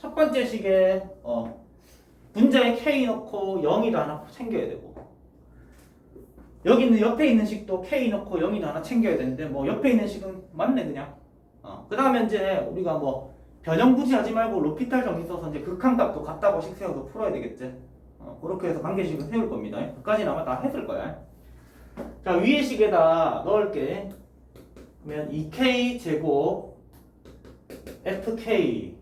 첫 번째 식에 어, 분자에 k 넣고 0이도 하나 챙겨야 되고. 여기 있는 옆에 있는 식도 k 넣고 0이도 하나 챙겨야 되는데 뭐 옆에 있는 식은 맞네 그냥. 어, 그 다음에 이제 우리가 뭐 변형 굳이 하지 말고 로피탈 정리 써서 이제 극한값도 같다고 식 세워서 풀어야 되겠지. 어, 그렇게 해서 관계식을 세울 겁니다. 그까지는 아마 다 했을 거야. 자 위에 식에다 넣을게. 그러면 2k 제곱 fk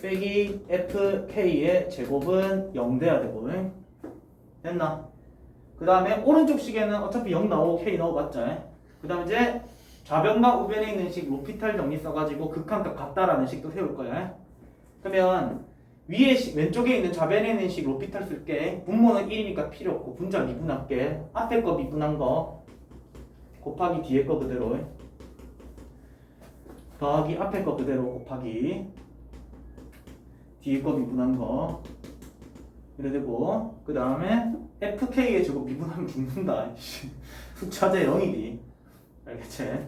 빼기 fk의 제곱은 0 돼야 되고 응? 됐나? 그 다음에 오른쪽 식에는 어차피 0 나오고 k 넣어봤자 그 다음에 이제 좌변과 우변에 있는 식 로피탈 정리 써가지고 극한값 같다라는 식도 세울 거야 그러면 위에 식, 왼쪽에 있는 좌변에 있는 식 로피탈 쓸게. 분모는 1이니까 필요 없고 분자 미분할게. 앞에 거 미분한 거 곱하기 뒤에 거 그대로. 더하기 앞에 거 그대로 곱하기 뒤에 거 미분한 거. 이래 되고 그 다음에 fk의 저거 미분하면 죽는다 숫자제 0이디 알겠지?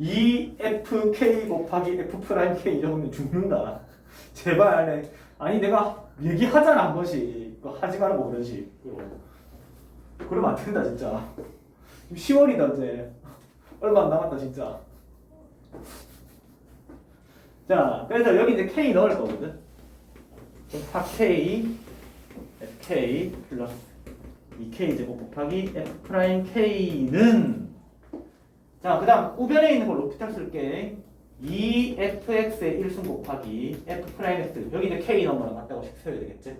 2fk 곱하기 f'k 적으면 죽는다. 제발. 아니 내가 얘기하잖아 한 번씩. 그거 하지 말라고 그러지. 그러면 안 된다 진짜. 10월이다 이제. 얼마 안 남았다 진짜 자 그래서 여기 이제 k 넣을 거거든. 그럼 4k k 플러스 2k 제곱 곱하기 f 프라임 k는 자 그 다음 우변에 있는 걸 로피탈 쓸게. 2fx의 1승 곱하기 f 프라임 x. 여기 이제 k 거랑 같다고 식 세워야 되겠지?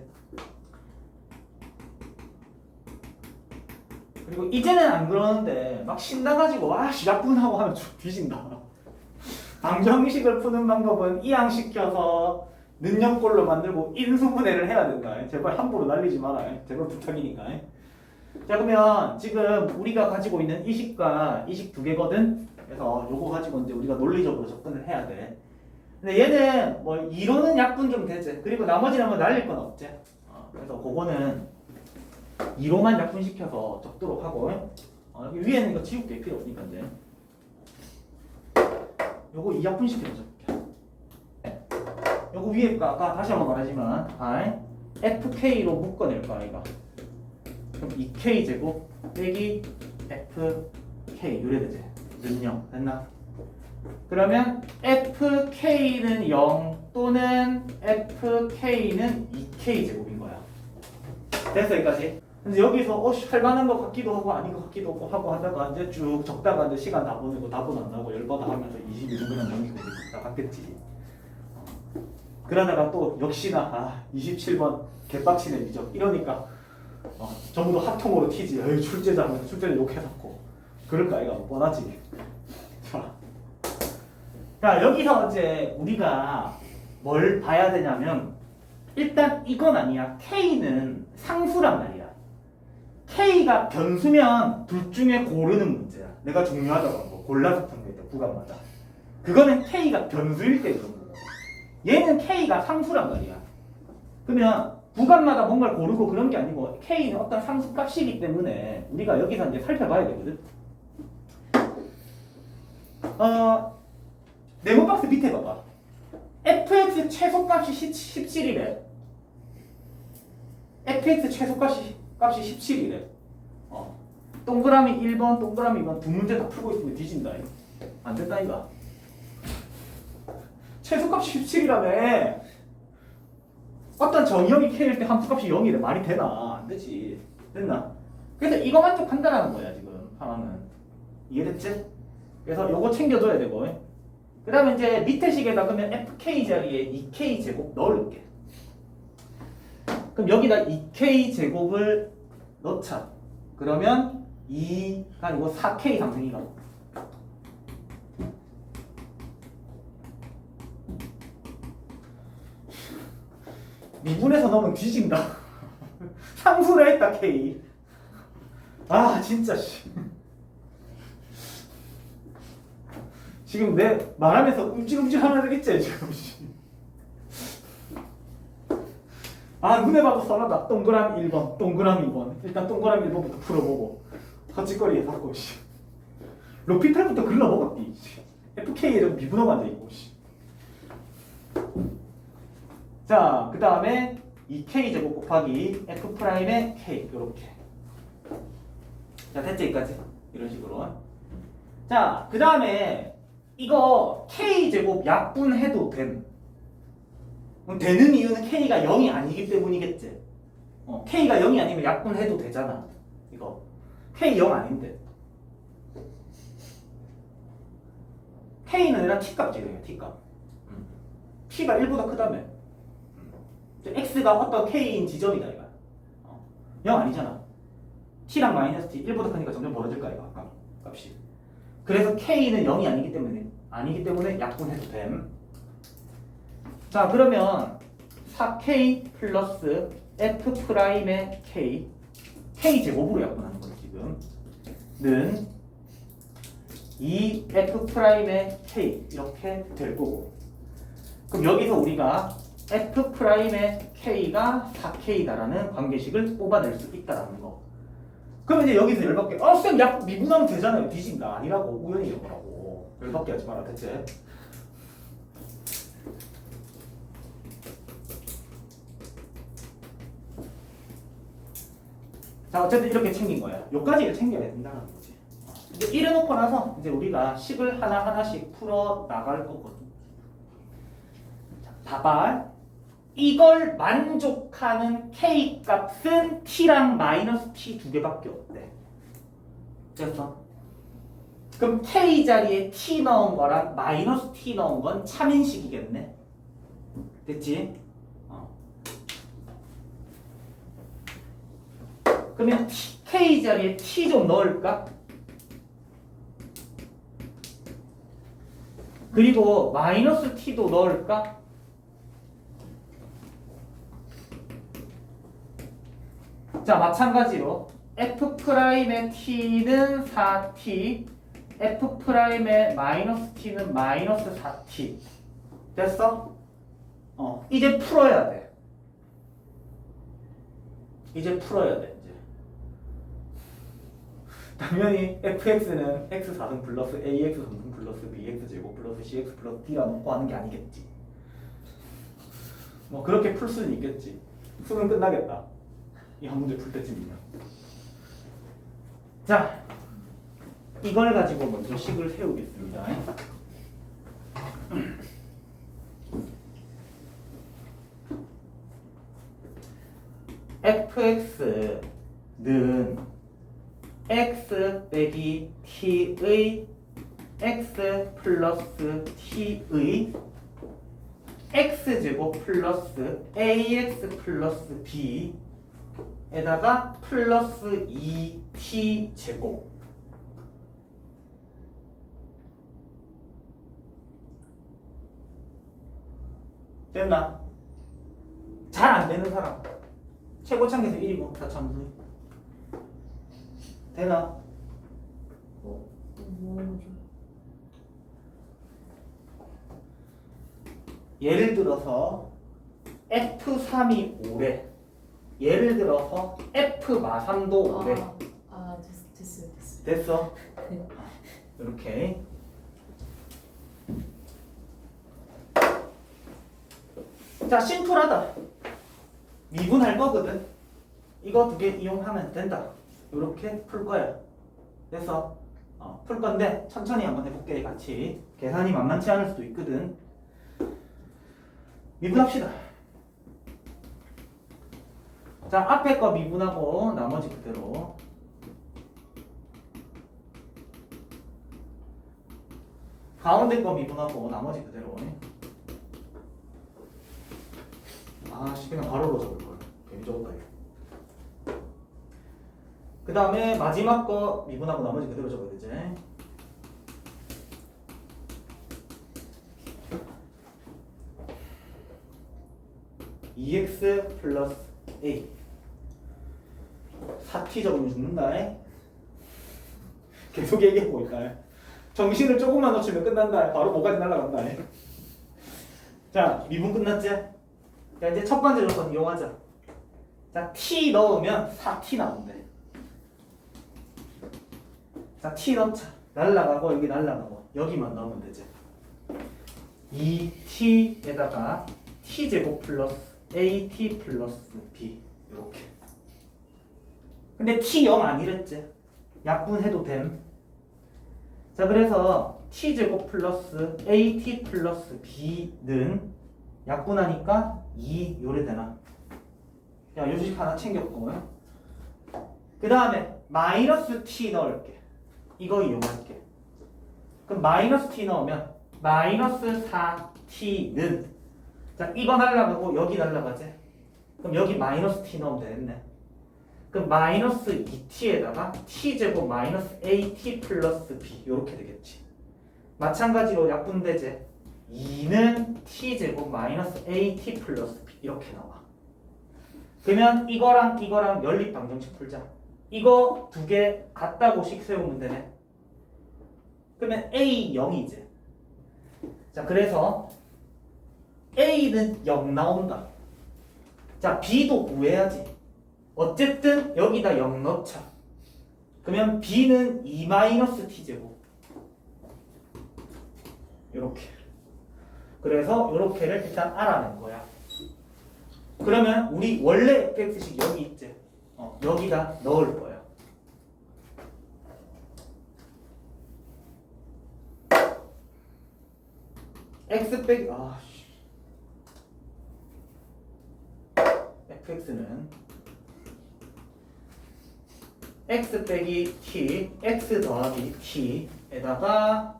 그리고 이제는 안 그러는데 막 신나가지고 와씨 약분하고 하면 좀 뒤진다 방정식을 푸는 방법은 이항시켜서 능력꼴로 만들고 인수분해를 해야 된다. 제발 함부로 날리지 마라. 제발 부탁이니까. 자 그러면 지금 우리가 가지고 있는 이 식과 이식 두 개거든. 그래서 요거 가지고 이제 우리가 논리적으로 접근을 해야 돼. 근데 얘는 뭐 이론은 약분 좀 되지. 그리고 나머지는 뭐 날릴 건 없지. 어, 그래서 그거는 이로만 약분시켜서 적도록 하고 어, 위에는 이거 지울게 필요 없으니까 이제. 요거 2약분 시켜서 적을게. 요거 위에 거 아까 다시 한번 말하지만 I FK로 묶어낼 거야 이거. 그럼 2K 제곱 빼기 FK 이래 되지. 는요 됐나? 그러면 FK는 0 또는 FK는 2K 제곱인 거야. 됐어 여기까지. 근데 여기서 어 할 만한 것 같기도 하고 아닌 것 같기도 하고 하다가 이제 쭉 적다가 이제 시간 다 보내고 답은 안 나오고 열받아 하면서 22분간 넘기고 나갔겠지. 그러다가 또 역시나 아 27번 개빡치네 미적 이러니까 어, 전부 다 합통으로 튀지. 에이 출제자 하면 출제자 욕해놓고 그럴까 이가 뻔하지. 자, 자 여기서 이제 우리가 뭘 봐야 되냐면 일단 이건 아니야. K는 상수란 말이야. K가 변수면 둘 중에 고르는 문제야. 내가 중요하다고 한 거. 골라서 푼 거, 구간마다. 그거는 K가 변수일 때 그런 거고. 얘는 K가 상수란 말이야. 그러면 구간마다 뭔가를 고르고 그런 게 아니고 K는 어떤 상수 값이기 때문에 우리가 여기서 이제 살펴봐야 되거든. 어, 네모 박스 밑에 봐봐. fx 최소값이 17이래. fx 최소값이 값이 17이래. 어. 동그라미 1번, 동그라미 2번 두 문제 다 풀고 있으면 뒤진다. 안 된다 이거. 최소값이 17이라며. 어떤 정의형이 k일 때 함수값이 0이래. 말이 되나? 안 되지. 됐나? 그래서 이거만 좀 판단하는 거야 지금 상황은. 이해됐지? 그래서 요거 챙겨줘야 되고. 그 다음에 이제 밑에 식에다 그러면 fk 자리에 2k 제곱 넣을게. 그럼 여기다 2k 제곱을 넣자. 그러면 2가 아니고 4k 상승이 나와. 미분에서 넣으면 뒤진다. 상수를 했다 k. 아 진짜 씨. 지금 내 말하면서 움찔움찔 애 있지 지금 씨. 아 눈에 봐도 썰하다 동그라미 1번 동그라미 2번 일단 동그라미 1번부터 풀어보고 헛짓거리에 샀고 씨 로피탈부터 글러먹었디 FK에 좀 미분하고 앉아있고 씨. 자, 그 다음에 이 k 제곱 곱하기 f 프라임의 k 이렇게. 자, 됐지 여기까지 이런 식으로. 자, 그 다음에 이거 k 제곱 약분해도 됨. 그럼 되는 이유는 k가 0이 아니기 때문이겠지. 어, k가 0이 아니면 약분해도 되잖아. 이거 k 0 아닌데. k는 아니라 t 값이래요. t 값. 음. t가 1보다 크다며. 이제 x가 어떤 k인 지점이다 이거. 어. 0 아니잖아. t랑 마이너스 t 1보다 크니까 점점 벌어질 거야 이거 값, 값이. 그래서 k는 0이 아니기 때문에 아니기 때문에 약분해도 됨. 자 그러면 4k 플러스 f 프라임의 k. K 제곱으로 약분하는 거예요 지금. 는 2f 프라임의 k 이렇게 될 거고. 그럼 여기서 우리가 f 프라임의 k가 4k다라는 관계식을 뽑아낼 수 있다라는 거. 그러면 이제 여기서 열받게 어쌤 약 미분하면 되잖아요. 뒤진다. 아니라고. 우연히 이런 거라고. 열받게 하지 마라 대체 자 어쨌든 이렇게 챙긴 거야. 요까지를 챙겨야 된다는 거지. 이제 이래 놓고 나서 이제 우리가 식을 하나 하나씩 풀어 나갈 거거든. 자, 봐봐. 이걸 만족하는 k 값은 t랑 마이너스 t 두 개밖에 없대. 됐어? 그럼 k 자리에 t 넣은 거랑 마이너스 t 넣은 건 참인식이겠네. 됐지? 그러면 K 자리에 T 좀 넣을까? 그리고 마이너스 T도 넣을까? 자 마찬가지로 F 프라임의 T는 4T F 프라임의 마이너스 T는 마이너스 4T 됐어? 어 이제 풀어야 돼 이제 풀어야 돼 당연히 fx는 x 4승 플러스 ax 3승 플러스 bx 제곱 플러스 cx 플러스 d라 놓고 하는 게 아니겠지. 뭐 그렇게 풀 수는 있겠지. 수능 끝나겠다. 이 한 문제 풀 때쯤이면. 자, 이걸 가지고 먼저 식을 세우겠습니다. fx는 x 빼기 t의 x 플러스 t의 x제곱 플러스 ax 플러스 b에다가 플러스 2t 제곱 됐나? 잘 안 되는 사람 최고창에서 1이고 다 참수 되나? 어? 뭐 하는 거죠? 예를 들어서 F3이 5래. 예를 들어서 F 마삼도 5래. 아, 아 됐, 됐어요 됐어요 됐어? 네. 이렇게. 자, 심플하다. 미분할 거거든. 이거 두 개 이용하면 된다. 이렇게 풀 거야. 그래서 어, 풀 건데 천천히 한번 해볼게 같이. 계산이 만만치 않을 수도 있거든. 미분합시다. 자, 앞에 거 미분하고 나머지 그대로. 가운데 거 미분하고 나머지 그대로. 아, 씨, 그냥 바로로 적을 걸. 괜히 적었다 이거. 그 다음에 마지막 거 미분하고 나머지 그대로 적어야 되지. EX 플러스 A. 4T 적으면 죽는다. 계속 얘기하고 있다 정신을 조금만 놓치면 끝난다. 바로 뭐까지 날아간다. 자 미분 끝났지? 자 이제 첫 번째 조건 이용하자. 자 T 넣으면 4T 나온대 자 T 넣자. 날라가고 여기 날라가고. 여기만 넣으면 되지. 2T에다가 t제곱 플러스 at 플러스 b. 이렇게. 근데 t 0 아니랬지. 약분해도 됨. 자 그래서 t제곱 플러스 at 플러스 b는 약분하니까 2 요래 되나? 야 요식 하나 챙겼고. 그 다음에 마이너스 t 넣을게 이거 이용할게. 그럼 마이너스 t 넣으면 마이너스 4t는 자 이거 날라가고 여기 날라가지? 그럼 여기 마이너스 t 넣으면 되겠네. 그럼 마이너스 2t에다가 t제곱 마이너스 at 플러스 b 이렇게 되겠지. 마찬가지로 약분되제. 2는 t제곱 마이너스 at 플러스 b 이렇게 나와. 그러면 이거랑 이거랑 연립 방정식 풀자. 이거 두 개 같다고 식 세우면 되네 그러면 a 0이지 자 그래서 a는 0 나온다 자 b도 구해야지 어쨌든 여기다 0 넣자. 그러면 b는 2 마이너스 t제곱. 이렇게. 그래서 이렇게를 일단 알아낸 거야. 그러면 우리 원래 fx식 여기 있지. 어, 여기다 넣을 거야. X 빼기 아 씨. fx는 x 빼기 t, x 더하기 t에다가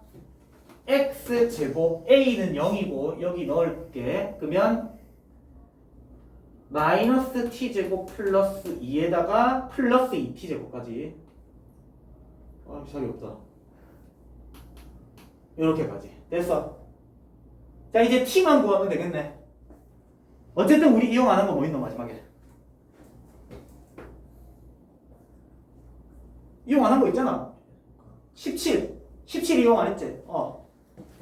x 제곱 a는 0이고 여기 넣을게. 그러면 마이너스 t 제곱 플러스 2에다가 플러스 2t 제곱까지. 아, 자리 없다. 이렇게까지 됐어. 자 이제 t만 구하면 되겠네. 어쨌든 우리 이용 안 한 거 뭐 있노 마지막에? 이용 안 한 거 있잖아. 17. 17 이용 안 했지? 어.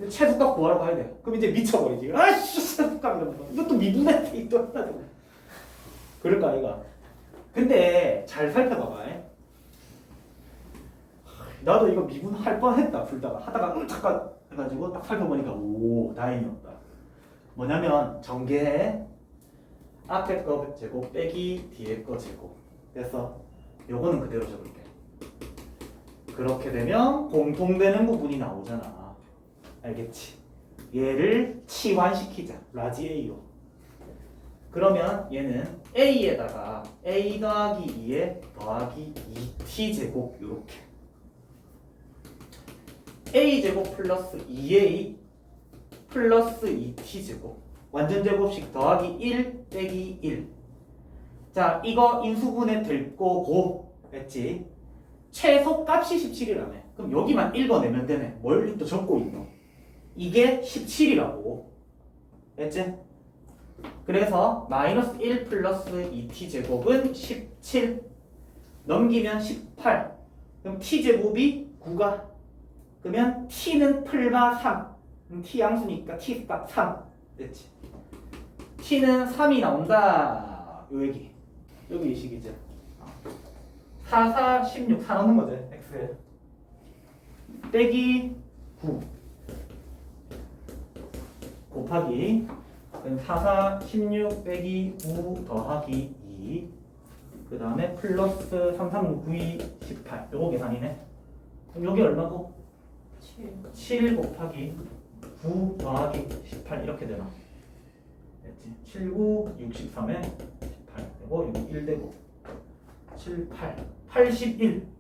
최소값 구하라고 해야 돼. 그럼 이제 미쳐버리지. 아씨, 최소값 이러면서. 이것도 미분의 이또 하나 되고. 그럴까, 아이가? 근데 잘 살펴봐봐. 에? 나도 이거 미분할 뻔했다, 풀다가. 하다가 음, 잠깐 해가지고 딱 살펴보니까 오, 다행이었다. 뭐냐면 전개해. 앞에 거 제곱 빼기 뒤에 거 제곱. 됐어. 요거는 그대로 적을게. 그렇게 되면 공통되는 부분이 나오잖아. 알겠지? 얘를 치환시키자. 라지 A로. 그러면 얘는 A에다가 A 더하기 2에 더하기 2T 제곱 요렇게. A 제곱 플러스 2A 플러스 2T 제곱. 완전 제곱식 더하기 1 빼기 1. 자, 이거 인수분해 될 거고, 했지? 최소 값이 17이라네. 그럼 여기만 읽어내면 되네. 뭘또 적고 있노? 이게 17이라고. 됐지? 그래서 마이너스 1 플러스 2t 제곱은 17 넘기면 18 그럼 t 제곱이 9가 그러면 t는 풀마 3 그럼 t 양수니까 t 값 3 됐지? t는 3이 나온다 요 얘기 여기 이 식이죠 4, 4, 16, 4 넣는 거지, x에. 빼기 9. 곱하기. 그럼 4, 4, 16 빼기 9 더하기 2. 그 다음에 플러스 3, 3, 9, 2, 18. 요거 계산이네. 그럼 여기 얼마고? 7. 7 곱하기 9 더하기 18 이렇게 되나? 됐지? 7, 9, 63에 18 되고 여기 1 되고 7, 8 81